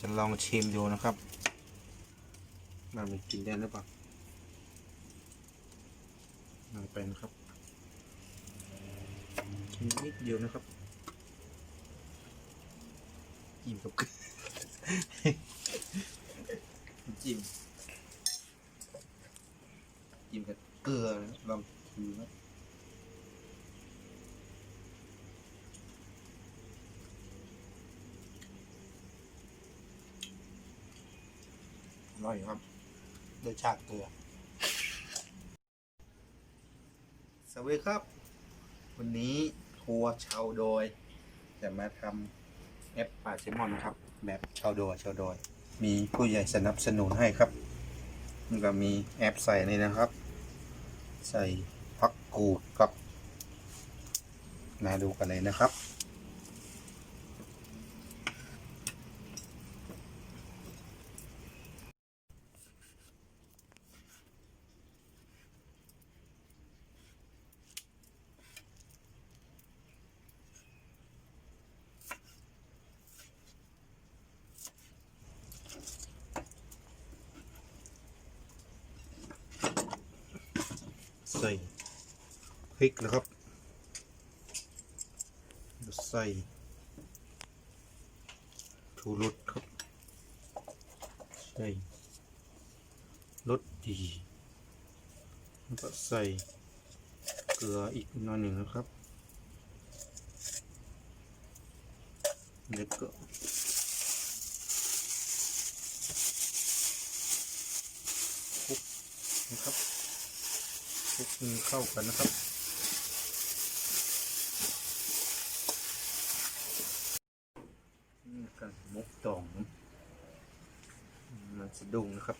จะลองชิมดูนะครับว่ามันกินได้หรือเปล่าลองไปนะครับชิมนิดเดียวนะครับจิ้มกับจิ้มจิ้มกับเกลือนะลองดูนะ อร่อยครับรสชาติเกลือ สวัสดีครับ วันนี้ทัวร์ชาวโดย จะมาทำแอปปลาเซมอนครับ แบบชาวโดยชาวโดย มีผู้ใหญ่สนับสนุนให้ครับก็มีแอปใส่นี่นะครับ ใส่พักกูดครับมาดูกันเลยนะครับ ใส่พริกนะครับใส่ทูรสครับ ใส่รสดีแล้วก็ใส่เกลืออีกหน่อยหนึ่งนะครับแล้วก็คลุกนะครับ คลุกให้เข้ากันนะครับ นี่กันมุกตองมันสะดุ้งนะครับ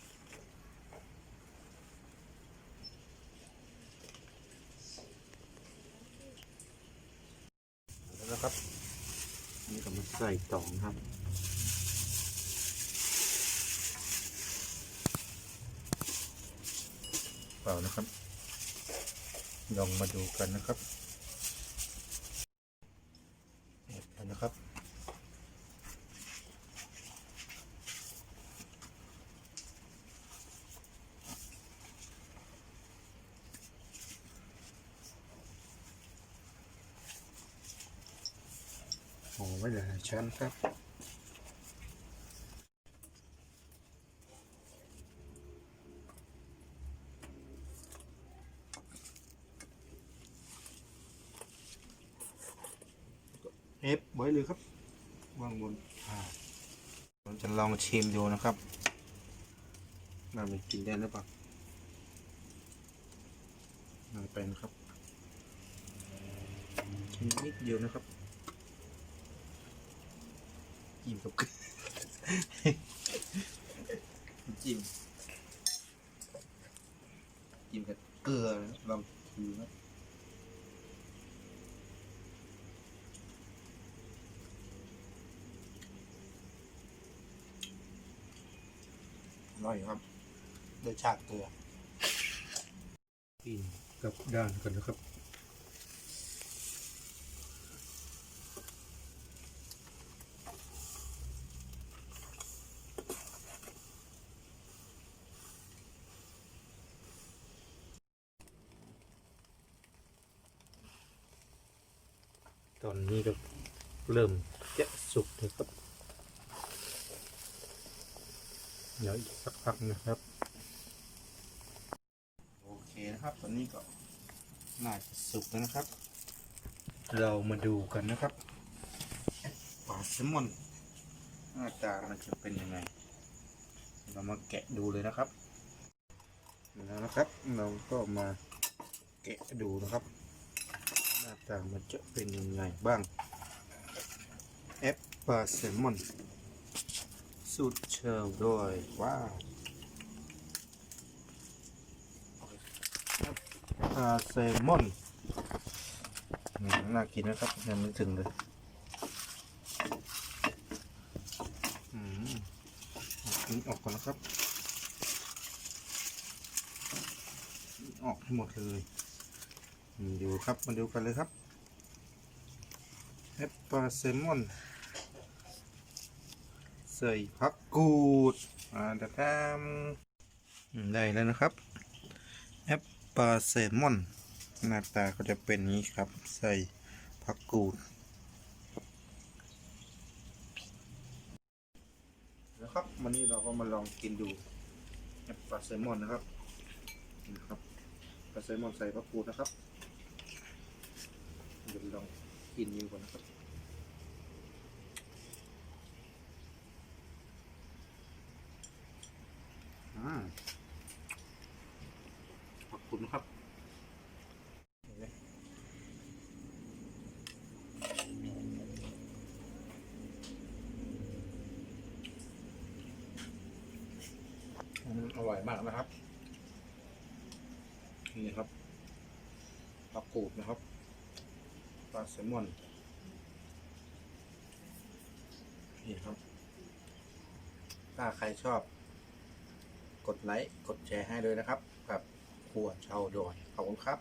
แล้วนะครับ นี่ก็มาใส่ตองครับเปล่านะครับ ลองมาดูกันนะครับแอบกันนะครับ โอ้ไว้หลายชั้นครับ เอฟไว้เลยครับวางบนอ่าผมจะลองชิมดูนะครับว่ามันกินได้หรือเปล่าลองไปนะครับชิมนิดเดียวนะครับจิ้มกับจิ้มจิ้มกับเกลือนะลองดูนะ อร่อยครับรสชาติเกลือกินกับด้านกันนะครับตอนนี้ก็เริ่มจะสุกเลยครับ เดี๋ยวอีกสักพักนะครับ โอเคนะครับ ตอนนี้ก็น่าจะสุกแล้วนะครับ เรามาดูกันนะครับปลาแซลมอนหน้าตามันจะเป็นยังไง เรามาแกะดูเลยนะครับแล้วนะครับ เราก็มาแกะดูนะครับ หน้าตามันจะเป็นยังไงบ้างแอปปลาแซลมอน สูตรเชลด้วย ว้าวปลาแซลมอนน่ากินนะครับยังไม่ถึงเลยอืมอานี้ออกก่อนนะครับ ออกให้หมดเลยดูครับมาดูกันเลยครับแอปปลาแซลมอน ใส่ผักกูดอ่าเดี๋ยวทำอืมได้แล้วนะครับแอปปลาแซลมอน หน้าตาก็จะเป็นนี้ครับ ใส่ผักกูดนะครับวันนี้เราก็มาลองกินดูแอปปลาแซลมอนนะครับนี่นะครับปลาแซลมอนใส่ผักกูดนะครับเดี๋ยวลองกินดูก่อนนะครับ อืมขอบคุณครับอร่อยมากนะครับ นี่ครับผักกูดนะครับปลาแซลมอนนี่ครับ ถ้าใครชอบ กดไลค์ กดแชร์ให้เลยนะครับ กับครัวชาวดอยขอบคุณครับ